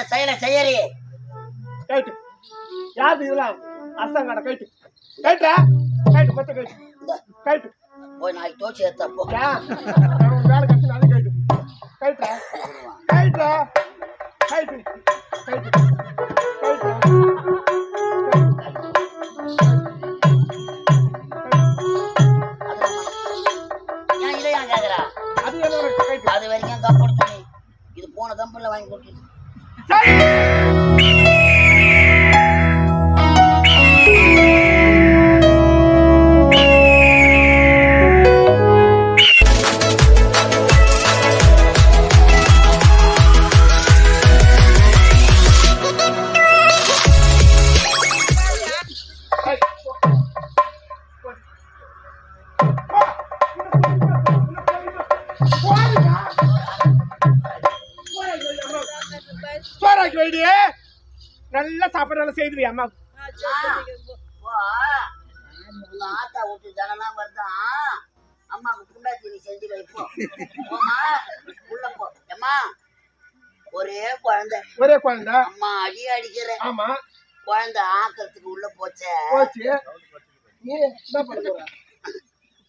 இந்த செயலை செய்யறே. கைட்டு யாரு இதெல்லாம் அரசாங்காட கைட்டு கைட்டா கைட்டு மொத்த கைட்டு கைட்டு போய் நாளைக்கு தோச்சு எடுத்தா போ. நான் வேலை கட்டி அது கைட்டு கைட்டா கைட்டா கைட்டு கைட்டு அது வரைக்கும் கம்பெனி இது போன கம்பெனில வாங்கி கொடுத்துட்டு சரி நல்லா செய்துவி அம்மா. ஆத்தா விட்டு ஜனலாம் வருதான் அம்மாவுக்கு புண்டாச்சி நீ செஞ்சு வைப்போ போமா உள்ள போ அம்மா ஒரே குழந்தை. ஒரே குழந்தை அம்மா அடி அடிக்கிற ஆமா. குழந்தை ஆக்கிறதுக்கு உள்ள போச்சே. போச்சு நீ என்ன பண்ண போற?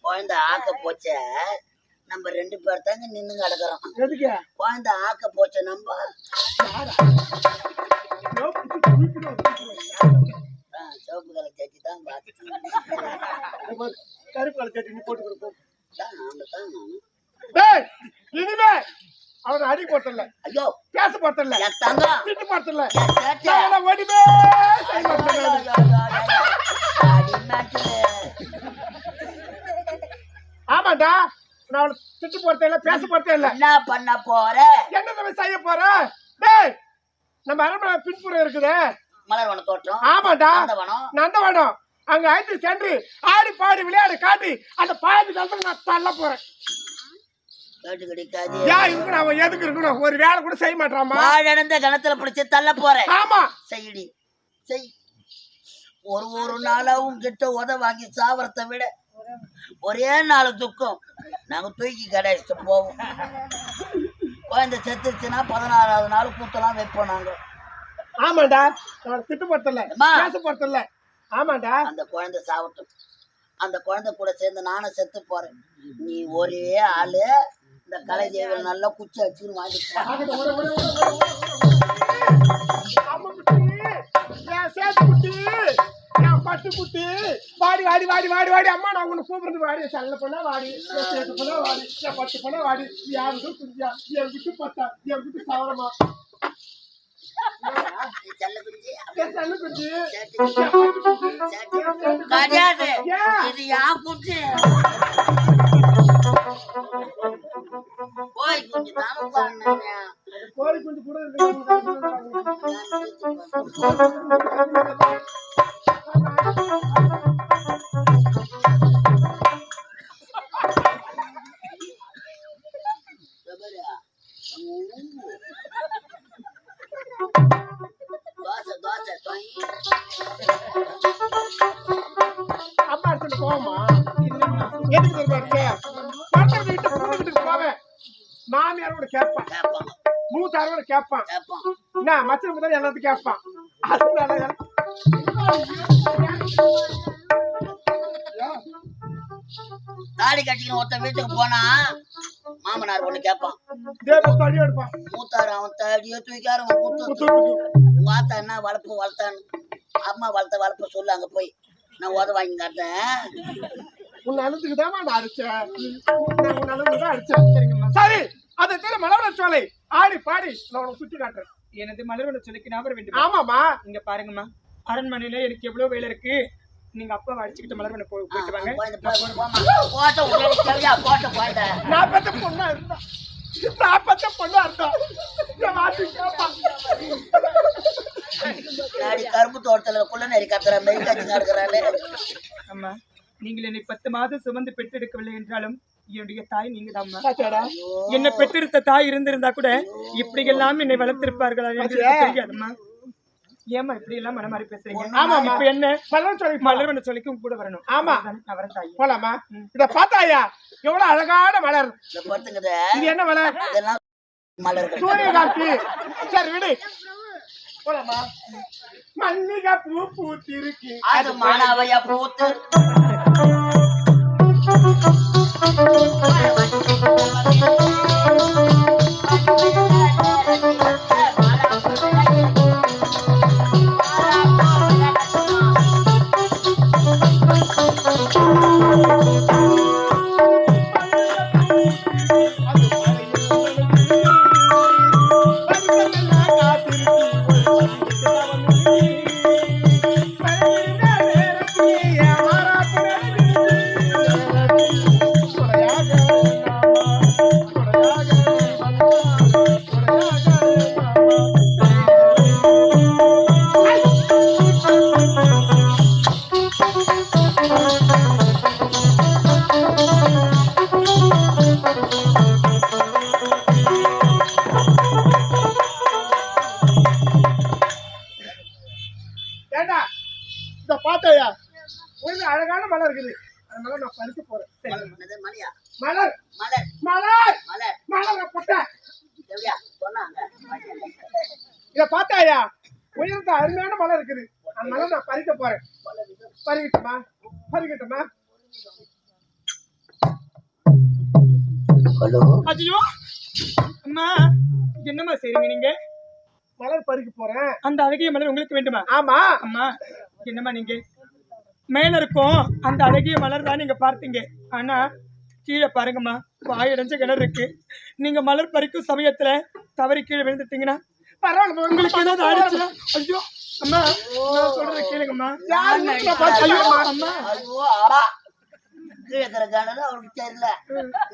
குழந்தை ஆக்க போச்சே. நம்ம ரெண்டு பேர் தாங்க நின்னு கிடக்குறோம் குழந்தை ஆக்க போச்ச நம்ம. சிவப்பு கலர் சட்டி தான் பார்த்து கருப்பு கலர் சட்னி போட்டு கொடுப்போம் இனிமே அவனை அடி போட்டல ஐயோ பேச போட்டல திட்டு போட்டல ஓடிமே. ஆமாண்டா. நான் அவனை திட்டு போட்டே இல்ல பேச போட்டே இல்ல. என்ன பண்ண போற? என்ன செய்ய போற? டேய் நம்ம அரண்மனை பின்புறம் இருக்குது. மலர்வன தோட்டம் ஆமாண்டா. நந்தவனம். அங்க அழைத்து சென்று ஆடி பாடி விளையாடு காட்டி அந்த பாதி நிலத்துல நான் தள்ள போறேன். கேட்டு அவன் எதுக்கு இருக்கணும்? ஒரு வேலை கூட செய்ய மாட்டாமா? வாழடைந்த கணத்துல பிடிச்சு தள்ள போறேன். ஆமா. செய்யடி செய். ஒரு ஒரு நாளா உன்கிட்ட உத வாங்கி சாவறதை விட ஒரே நாள் துக்கம். நாங்க தூக்கி கடைச்சிட்டு போவோம். குழந்தை செத்துருச்சுன்னா பதினாறாவது நாள் கூத்தலாம் வைப்போம் நாங்க. ஆமாண்டா நான் திட்டு போட்டல அம்மா. பேச போட்டல ஆமாண்டா. அந்த குழந்தை சாவட்டும். அந்த குழந்தை கூட சேர்ந்து நானும் செத்து போறேன். நீ ஒரே ஆளு. இந்த கலை தேவியில் நல்லா குச்சி அடிச்சுன்னு வாங்கிட்டு பட்டு குட்டி, வாடி வாடி வாடி வாடி வாடி. அம்மா நான் உன்னை கூப்பிடுறது வாடி. சல்ல பண்ணா வாடி. பண்ணா வாடி. பட்டு பண்ணா வாடி. நீ யாருக்கு குடியா என் விட்டு பத்தா என் விட்டு சாவரமா. கிடையாது? இது குஞ்சு குஞ்சு தானே கோழி குஞ்சு கூட இருக்கு அம்மா எடுத்துட்டு போவோமா எதுக்கு தெரியுமா இருக்கு? மற்ற வீட்டு பொண்ணு வீட்டுக்கு போவேன் மாமியாரோட கேட்பான் மூத்தாரோட கேட்பான் என்ன மச்சன் முதல்ல எல்லாத்தையும் கேட்பான் அதனால தாடி கட்டிக்கின்னு ஒருத்தன் வீட்டுக்கு போனா மாமனார் ஒண்ணு கேட்பான் தடி எடுப்பான் மூத்தாரு அவன் தாடியோ தூக்காரு அவன் குத்து குத்துறதுக்கு. உங்க ஆத்தா என்ன வளர்ப்பு வளர்த்தான்னு? அம்மா வளர்த்த வளர்ப்பு சொல்லு அங்க போய். நான் உத வாங்கி காட்டேன் உன் அழுதுக்கு தான் நான் அடிச்சேன். உன் அழுதுக்கு தான் அடிச்சேன். சரிங்கம்மா. சரி அதை தவிர மலவர சோலை. ஆடி பாடி. நான் உனக்கு சுத்தி காட்டுறேன். எனது மலர்வன சொல்லிக்கு ஞாபகம் வேண்டும்? ஆமாமா இங்க பாருங்கம்மா. அரண்மனையில எனக்கு எவ்வளவு வேலை இருக்கு? நீங்க அப்பாவை அடிச்சுக்கிட்டு மலர்வன போய் போயிட்டு வாங்க. நான் பெத்த பொண்ணா இருந்தா. நான் பெத்த பொண்ணா இருந்தா என் வாட்டி கேட்பான் நாடி கரும்பு தோட்டத்துல குள்ள நெறி கத்துற மாதிரி கத்தி நடக்கிறாளே அம்மா நீங்கள் என்னை பத்து மாதம் சுமந்து பெற்றெடுக்கவில்லை என்றாலும் என்னுடைய தாய் நீங்க பாத்தியாடா? என்னை பெற்றெடுத்த தாய் இருந்திருந்தா கூட இப்படி எல்லாம் என்னை வளர்த்திருப்பார்களா என்று எனக்கு தெரியாதும்மா. ஏமா இப்படி எல்லாம் மனமாறி பேசுறீங்க? ஆமாம்மா. இப்ப என்ன? மலர் சோலை மலர்வன சொல்லிக்கும் கூட வரணும். ஆமா. நான் வரேன் தாய். போலாமா? இத பார்த்தாயா எவ்வளவு அழகான மலர். இது என்ன மலர்? சூரியகாந்தி. சரி விடு. மல்லிகை பூ பூத்திருக்கு. அது மானாவையா பூத்து. ஏண்டா இத பார்த்தாயா? உயரத்த அருமையான மலர் இருக்குது. அந்த மலர் நான் பறிக்க போறேன். பறிக்கட்டுமா? பறிக்கட்டுமா? ஹலோ? ஐயோ! அம்மா என்னம்மா செய்றீங்க நீங்க? மலர் பறிக்க போறேன். அந்த அழகிய மலர் உங்களுக்கு வேண்டுமா? ஆமா. அம்மா என்னம்மா நீங்க? மேல இருக்கும் அந்த அழகிய மலர் தான் நீங்க பார்த்தீங்க. ஆனா கீழே பாருங்கம்மா வாயடைஞ்ச கிணறு இருக்கு. நீங்க மலர் பறிக்கும் சமயத்துல தவறி கீழே விழுந்துட்டீங்கன்னா பரவாயில்ல உங்களுக்கு ஏதாவது ஆயிடுச்சுன்னா ஐயோ அம்மா நான் சொல்றத கேளுங்கம்மா. யார் வீட்டுல பறிச்சு ஐயோ வைக்கிறா? அம்மா. கீழே இருக்கிற கிணறு அவருக்கு தெரியல.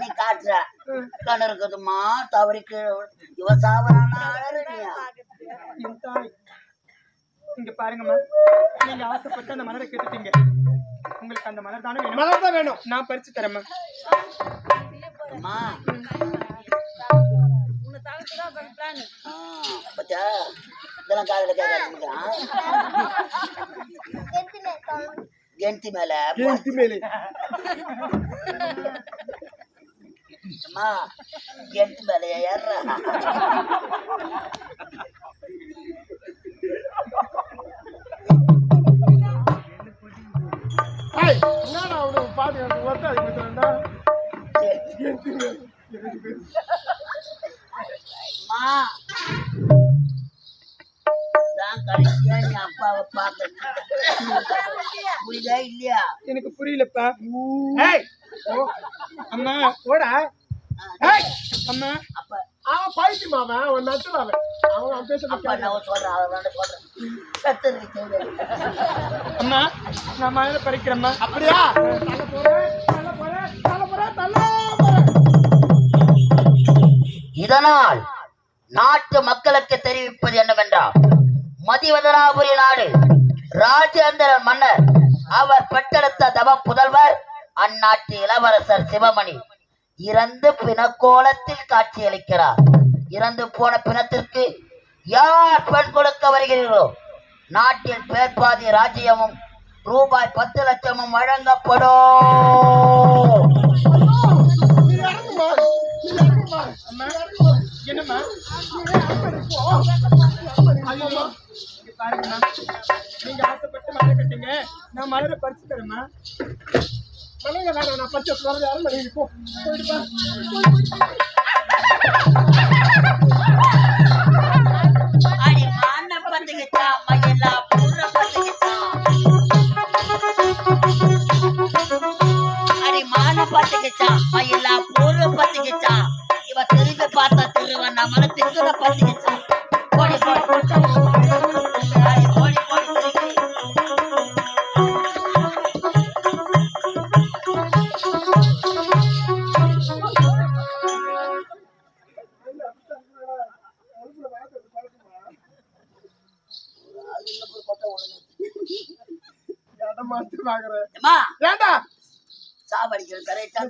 நீ காட்டுற. கிணறு இருக்குதுமா தவறி கீழே இவ சாவரானா இங்க பாருங்கம்மா. நீங்க ஆசைப்பட்டு அந்த மலரை கேட்டுட்டீங்க. உங்களுக்கு அந்த மலர் தானே வேணும்? மலர் தான் வேணும். நான் பறிச்சு தரேம்மா. அம்மா. ஆ, பாத்தியா? இதெல்லாம் காதுல கேட்காது கெண்டி மேல கேள்வி மேலே. அம்மா கெண்டி மேல ஏறா ஏய், என்னடா அவனுக்கு பாட்டு எனக்கு வேண்டா கேள்வி மேலே அம்மா தான் கடைசியா நீ அப்பாவை பார்க்க புரியுதா இல்லையா எனக்கு புரியலப்பா. அம்மா போடா ஏய் அம்மா. அப்ப அவன் பைத்தியம் அவன் அவன் நட்டுல அவன் அவன் இருக்கு அம்மா நான் மலரை பறிக்கிறேம்மா அப்படியா? தள்ள போறேன் தள்ள போறேன் தள்ள போறேன் தள்ள போறேன் இதனால் நாட்டு மக்களுக்கு தெரிவிப்பது என்னவென்றால் மதிவதனாபுரி நாடு ராஜேந்திர மன்னர் அவர் பெற்றெடுத்த தவ புதல்வர் அந்நாட்டு இளவரசர் சிவமணி. இறந்து பிணக்கோலத்தில் காட்சியளிக்கிறார். இறந்து போன பிணத்திற்கு யார் பெண் கொடுக்க வருகிறீர்களோ நாட்டில் பேர்பாதி ராஜ்யமும் ரூபாய் பத்து லட்சமும் வழங்கப்படும். என்னம்மா? ஐயோ. பாருங்கம்மா. நீங்க ஆசைப்பட்டு மலரை கட்டிங்க. நான் மலரை பறிச்சு தரேம்மா. மலையில வேணாம் நான் பறிச்சு சொல்றது யாரும் மலையில போ. போயிட்டு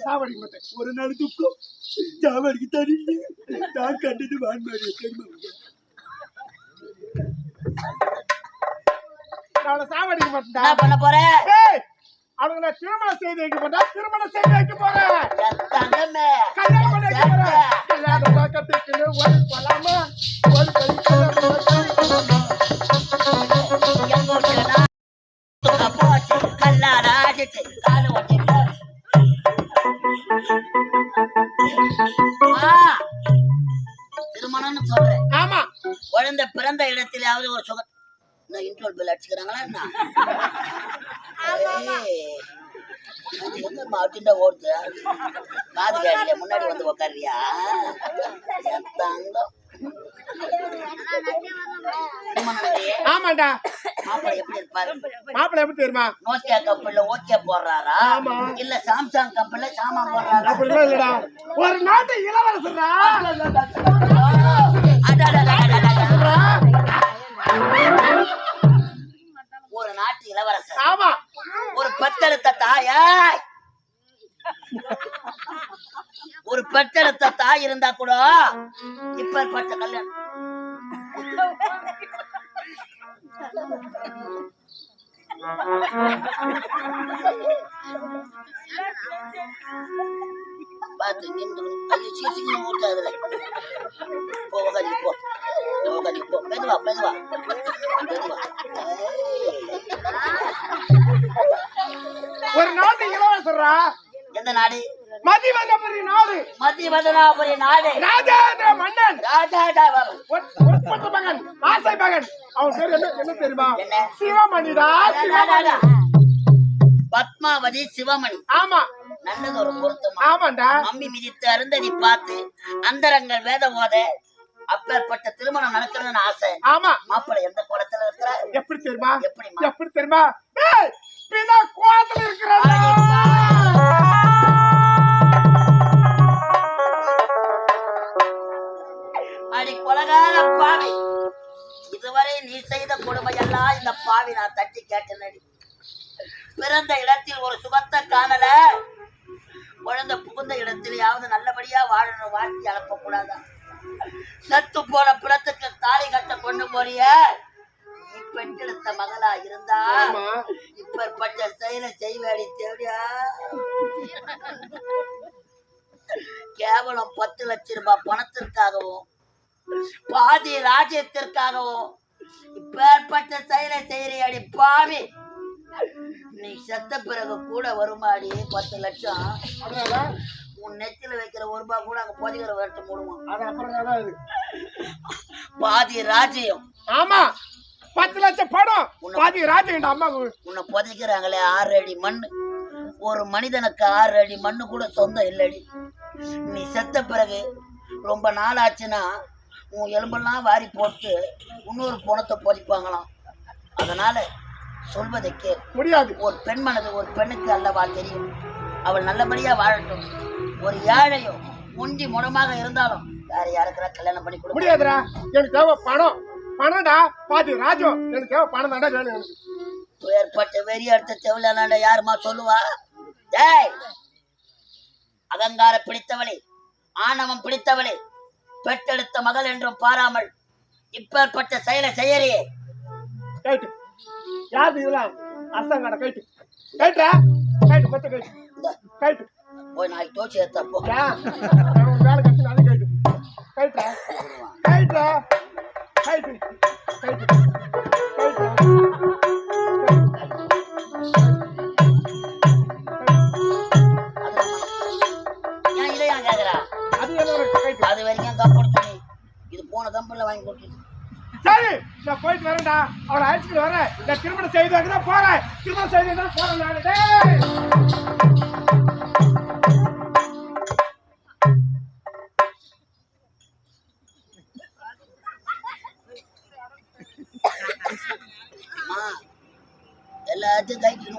சாவடிக்க மாட்டேன். ஒரு நாள் துக்கம். சாவடிக்கு தரீங்க நான் கண்டது வான்மாரி அவளை திருமணம் செய்து வைக்க போறேன் திருமணம் செய்து வைக்க போறேன். கல்யாணம் ஒரு பலாமா ஒரு கல்யாணம் காலம். வச்சிருக்க திருமணம்னு சொல்றேன். ஆமா. குழந்தை பிறந்த இடத்திலாவது ஒரு சுக இன்னும் இன்ட்ரோல் பில் அடிச்சுக்கிறாங்களா என்ன? மாட்டின்டா ஓடுது காது கேட்கல முன்னாடி வந்து உக்காரியா தங்கம். ஆமாண்டா. மாப்பிள்ளை எப்படி தெரியுமா? நோக்கியா கப்பல்ல ஓகே போடுறாரா. இல்ல சாம்சங் கப்பல்ல சாமான் போடுறாரா? அப்படிலாம் இல்லடா. ஒரு நாட்டு இளவரசரா. ஒரு நாட்டு இளவரசர். ஆமா. ஒரு பெத்தெடுத்த தாயா. ஒரு பெத்தெடுத்த தாய் இருந்தா கூட இப்பேற்பட்ட கல்யாணம். பார்த்து நின்று ஐயோ சீசிக்கணும் ஊட்டாதுல போ உக்காதி போ. உக்காதி போ. மெதுவா மெதுவா. மெதுவா. ஒரு நாட்டு இளவரசரா எந்த நாடு? மதிவந்தபுரி நாடு. மத்திய மதனாபுரி நாடு. ராஜேந்திர மன்னன். ராஜா ஒட்- ஒட்பட்ட மகன் ஆசை மகன். அவன் பேர் என்ன என்ன தெரியுமா? என்ன? சிவமணிடா சிவமணி. பத்மாவதி சிவமணி. ஆமா. நல்லது ஒரு பொருத்தமா? ஆமாண்டா. மம்மி மிதித்து அருந்ததி பார்த்து அந்தரங்கள் வேத ஓத அப்பேற்பட்ட திருமணம் நடக்கணும்னு ஆசை. ஆமா. மாப்பிள்ளை எந்த குளத்துல இருக்கிறார்? எப்படி தெரியுமா? எப்படிம்மா? எப்படி தெரியுமா? பின்னா கோத்துல இருக்கிறாடா அடி கொலகார பாவி. இதுவரை நீ செய்த கொடுமையெல்லாம் இந்த பாவி நான் தட்டி கேட்டனடி. பிறந்த இடத்தில் ஒரு சுகத்தை காணல. குழந்தை புகுந்த இடத்திலேயாவது நல்லபடியா வாழணும் வாழ்த்தி அனுப்ப கூடாதா சத்து போன பிறத்துக்கு தாலி கட்ட கொண்டு போறிய. நீ பெற்றெடுத்த மகளா இருந்தா ஆமா. இப்பேற்பட்ட செயலை செய்வேடி தேடியா கேவலம் பத்து லட்சம் ரூபாய் பணத்திற்காகவும் பாதி ராஜ்யத்திற்காகவும் இப்பேற்பட்ட செயலை செய்யறியாடி பாவி. நீ செத்த பிறகு கூட வருமாடி பத்து லட்சம். உன் நெத்தில வைக்கிற ஒரு ரூபாய் கூட அங்க பொதிகிற வரட்டு இது? பாதி ராஜ்யம். ஆமா பத்து லட்சம் படம். பாதி ராஜேந்திர அம்மா உன்னை புதைக்கிறாங்களே ஆறு அடி மண்ணு. ஒரு மனிதனுக்கு ஆறு அடி மண்ணு கூட சொந்தம் இல்லடி. நீ செத்த பிறகு ரொம்ப நாள் ஆச்சுன்னா உன் எலும்பெல்லாம் வாரி போட்டு இன்னொரு பணத்தை புதைப்பாங்களாம் அதனால சொல்வதை கேள். முடியாது. ஒரு பெண் மனது ஒரு பெண்ணுக்கு அல்லவா தெரியும். அவள் நல்லபடியா வாழட்டும். ஒரு ஏழையோ முண்டி முடமாக இருந்தாலும் வேற யாருக்குறா கல்யாணம் பண்ணி கொடுக்க முடியாதுடா. எனக்கு தேவை பணம். பணம்டா. பாதி ராஜம் எனக்கு தேவை பணம் தாண்டா வேணும். ஏற்பட்ட வெறி அடுத்த செவிலாண்ட யாருமா சொல்லுவா? டேய்! அகங்கார பிடித்தவளே ஆணவம் பிடித்தவளே பெற்றெடுத்த மகள் என்றும் பாராமல் இப்பேற்பட்ட செயலை செய்யறியே கைட்டு. யாரு இதெல்லாம் அரசாங்காட கைட்டு. கைட்டுறா கைட்டு மொத்த கைட்டு. கைட்டு. போய் நாளைக்கு தோச்சி ஒரு வேலை கட்டி அது கைட்டு. கைட்டுறா கைட்டு கைட்டு. கைட்டு. வரேன்டா அவரை அழைச்சிட்டு வரேன். நான் திருமணம் செய்து தான் போறேன். திருமணம் செய்து தான் போறேன் நான். எல்லாத்தையும் கைக்கு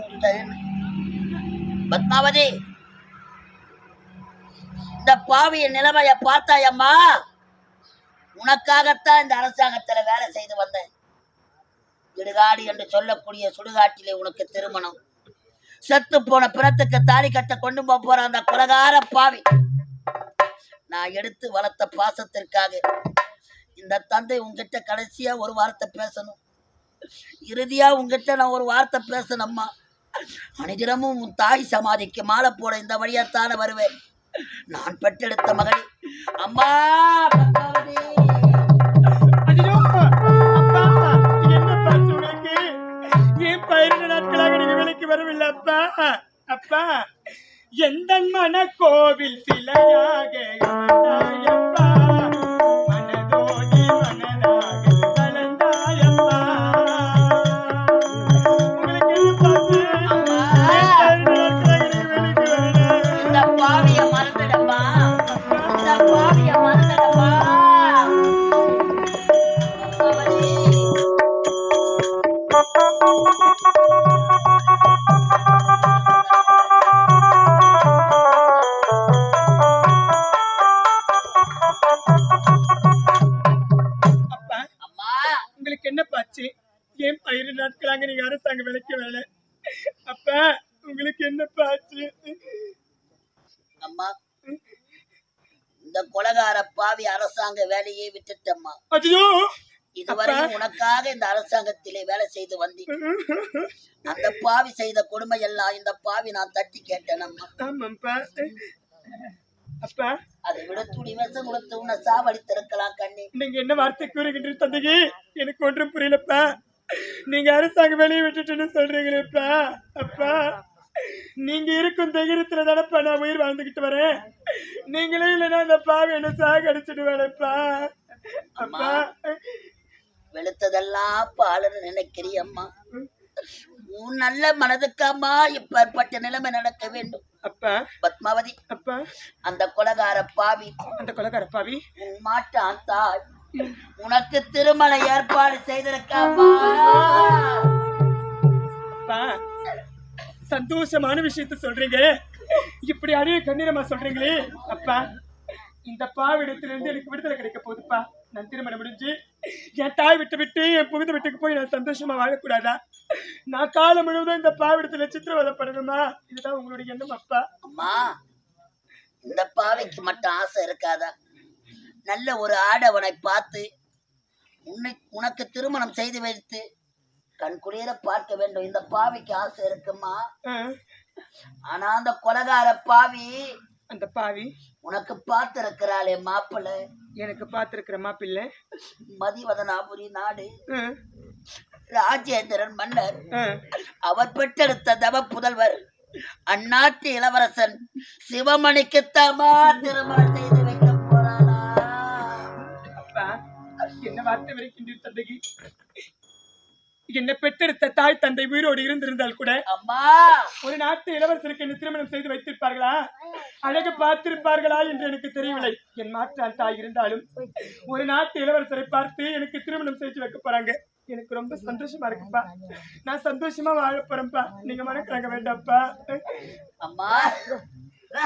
பத்மாவதி இந்த பாவிய நிலைமைய பார்த்தாயம்மா. உனக்காகத்தான் இந்த அரசாங்கத்துல வேலை செய்து வந்தேன். இடுகாடு என்று சொல்லக்கூடிய சுடுகாட்டிலே உனக்கு திருமணம். செத்து போன பிறத்துக்கு தாலி கட்ட கொண்டு போக போற அந்த குலகார பாவி. நான் எடுத்து வளர்த்த பாசத்திற்காக இந்த தந்தை உங்ககிட்ட கடைசியா ஒரு வார்த்தை பேசணும். இறுதியா உங்ககிட்ட நான் ஒரு வார்த்தை பேசணும்மா. அனுதினமும் உன் தாய் சமாதிக்கு மாலை போட இந்த வழியாத்தான வருவேன். நான் பெற்றெடுத்த மகளே அம்மா நீங்களாக நீங்க வேலைக்கு வரவில்லை. அப்பா அப்பா எந்த மன கோவில் சிலையாக. உங்களுக்கு என்ன பாச்சு? அம்மா இந்த கொலகார பாவி அரசாங்க வேலையை விட்டுட்டம்மா. ஐயோ இதுவரையும் உனக்காக இந்த அரசாங்கத்திலே வேலை செய்து வந்தேன். அந்த பாவி செய்த கொடுமை எல்லாம் இந்த பாவி நான் தட்டி கேட்டேன் அம்மா அப்பா. அதை விட துணி விஷம் கொடுத்து உன்னை சாவடித்திருக்கலாம் கண்ணி. நீங்க என்ன வார்த்தை கூறுகின்ற தந்தைக்கு எனக்கு ஒன்றும் புரியலப்பா. நீங்க அரசாங்க வேலையை விட்டுட்டுன்னு சொல்றீங்களேப்பா. அப்பா. நீங்க இருக்கும் தைரியத்துல தானப்பா நான் உயிர் வாழ்ந்துகிட்டு வரேன். நீங்களே இல்லைன்னா அந்த பாவை என்ன சாக அடிச்சுட்டு வரப்பா அப்பா வெளுத்ததெல்லாம் பாலுன்னு நினைக்கிறியம்மா. உன் நல்ல மனதுக்கம்மா இப்பேற்பட்ட நிலைமை நடக்க வேண்டும். அப்பா. பத்மாவதி அப்பா. அந்த கொலகார பாவி. அந்த கொலகார பாவி. உன் மாட்டான் தாய். உனக்கு திருமண ஏற்பாடு செய்திருக்காமா அப்பா. சந்தோஷமான விஷயத்த சொல்றீங்க. இப்படி அழிய கண்ணீரமா சொல்றீங்களே. அப்பா இந்த பாவிடத்துல இருந்து எனக்கு விடுதலை கிடைக்க போகுதுப்பா. நான் திருமணம் முடிஞ்சு என் தாய் விட்டு விட்டு என் புகுந்த வீட்டுக்கு போய் நான் சந்தோஷமா வாழக்கூடாதா? நான் காலம் முழுவதும் இந்த பாவிடத்துல சித்திரவதைப்படணுமா? இதுதான் உங்களுடைய எண்ணம் அப்பா. அம்மா இந்த பாவைக்கு மட்டும் ஆசை இருக்காதா? நல்ல ஒரு ஆடவனை பார்த்து உன்னை உனக்கு திருமணம் செய்து வைத்து கண் குளிர பார்க்க வேண்டும். இந்த பாவைக்கு ஆசை இருக்குமா? ஆனா அந்த கொலகார பாவி அந்த பாவி உனக்கு பார்த்திருக்கிறாளே மாப்பிள்ளை. எனக்கு பார்த்திருக்கிற மாப்பிள்ளை. மதிவதனாபுரி நாடு. ராஜேந்திரன் மன்னர். அவர் பெற்றெடுத்த தவ புதல்வர். அந்நாட்டு இளவரசன். சிவமணிக்குத்தாமா திருமணம் செய்து வைக்க அப்பா என்ன வார்த்தை வரைக்கின்ற தந்தைக்கு? என்னை பெற்றெடுத்த தாய் தந்தை உயிரோடு இருந்திருந்தால் கூட அம்மா! ஒரு நாட்டு இளவரசருக்கு என்ன திருமணம் செய்து வைத்திருப்பார்களா? அழகு பார்த்திருப்பார்களா என்று எனக்கு தெரியவில்லை. என் மாற்றான் தாய் இருந்தாலும் ஒரு நாட்டு இளவரசரை பார்த்து எனக்கு திருமணம் செய்து வைக்க போறாங்க. எனக்கு ரொம்ப சந்தோஷமா இருக்குப்பா. நான் சந்தோஷமா வாழ போறேன்ப்பா. நீங்க மறக்கிறாங்க வேண்டாம்ப்பா. அம்மா!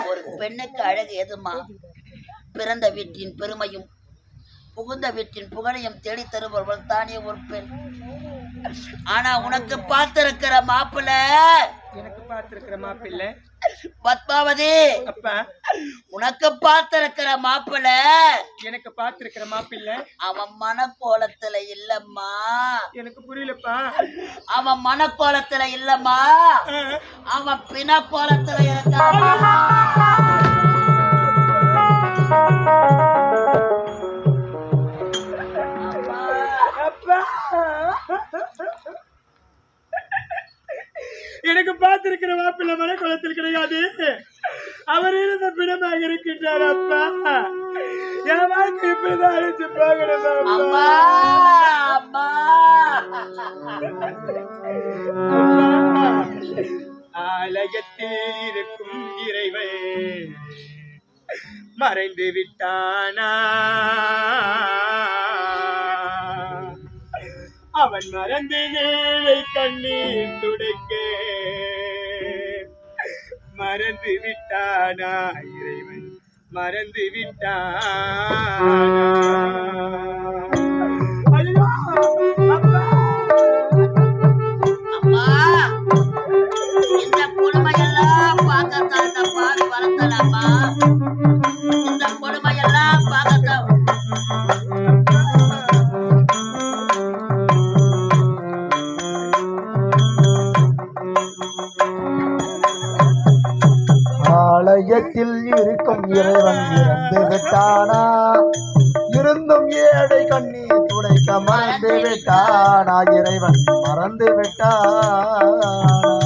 ஒரு பெண்ணுக்கு அழகு எதுமா பிறந்த வீட்டின் பெருமையும் புகுந்த வீட்டின் புகழையும் தேடி தருபவர்கள் தானே ஒரு பெண். ஆனா உனக்கு பார்த்திருக்கிற மாப்பிள்ள? எனக்கு பார்த்திருக்கிற மாப்பிள்ளை? பத்மாவதி! உனக்கு பார்த்திருக்கிற மாப்பிள்ள? எனக்கு பார்த்திருக்கிற மாப்பிள்ளை? அவன் மனக்கோலத்துல இல்லம்மா. எனக்கு புரியலப்பா. அவன் மனக்கோலத்துல இல்லம்மா. அவன் பிணக்கோலத்துல இருக்கான் எனக்கு பார்த்திருக்கிற மாப்பிள்ளை மனக்குளத்தில் கிடையாது. அவர் இருந்த பிணமாக இருக்கின்றார் அப்பா. என் வாழ்க்கை இப்படிதான் அழிச்சு போகணும் அப்பா. ஆலயத்தில் இருக்கும் இறைவன் மறைந்து விட்டானா? அவன் மறந்து ஏழை கண்ணீர் துடைக்க. மறந்து விட்டானா இறைவன்? மறந்து விட்டானா அம்மா இந்த கொடுமையெல்லாம் பார்க்கத்தான் இந்த பாவி வளர்த்தலாமா? விட்டானா இருந்தும் ஏழை கண்ணீர் துடைக்க மறந்து விட்டானா? இறைவன் மறந்து விட்டானா?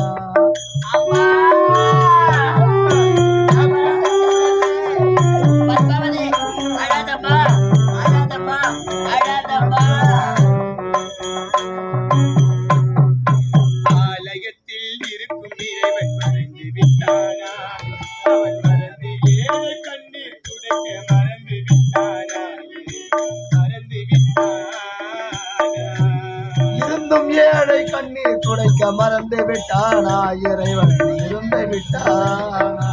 விட்டானா இறைவன் இருந்து விட்டானா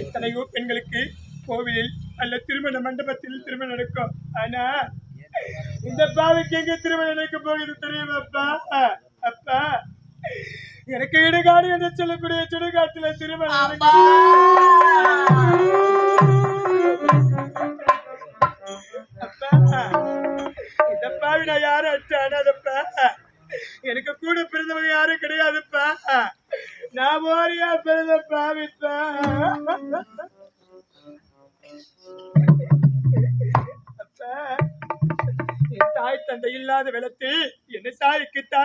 எத்தனையோ பெண்களுக்கு கோவிலில் அல்ல திருமண மண்டபத்தில் திருமணம் நடக்கும். ஆனா இந்த பாவிக்கு எங்க திருமணம் நடக்க போகுது தெரியுமாப்பா அப்பா? எனக்கு இடுகாடு என்று சொல்லக்கூடிய சுடுகாட்டுல திருமணம். அப்பா! இந்த பாவி நான் யாரும் அச்சானதப்பா எனக்கு கூட பிறந்தவங்க யாரும் கிடையாதுப்பா. நான் ஓரியா பிறந்த பாவிப்பா அப்பா என் தாய் தந்தை இல்லாத வெளத்தில் என்ன தாய்க்கு தாய்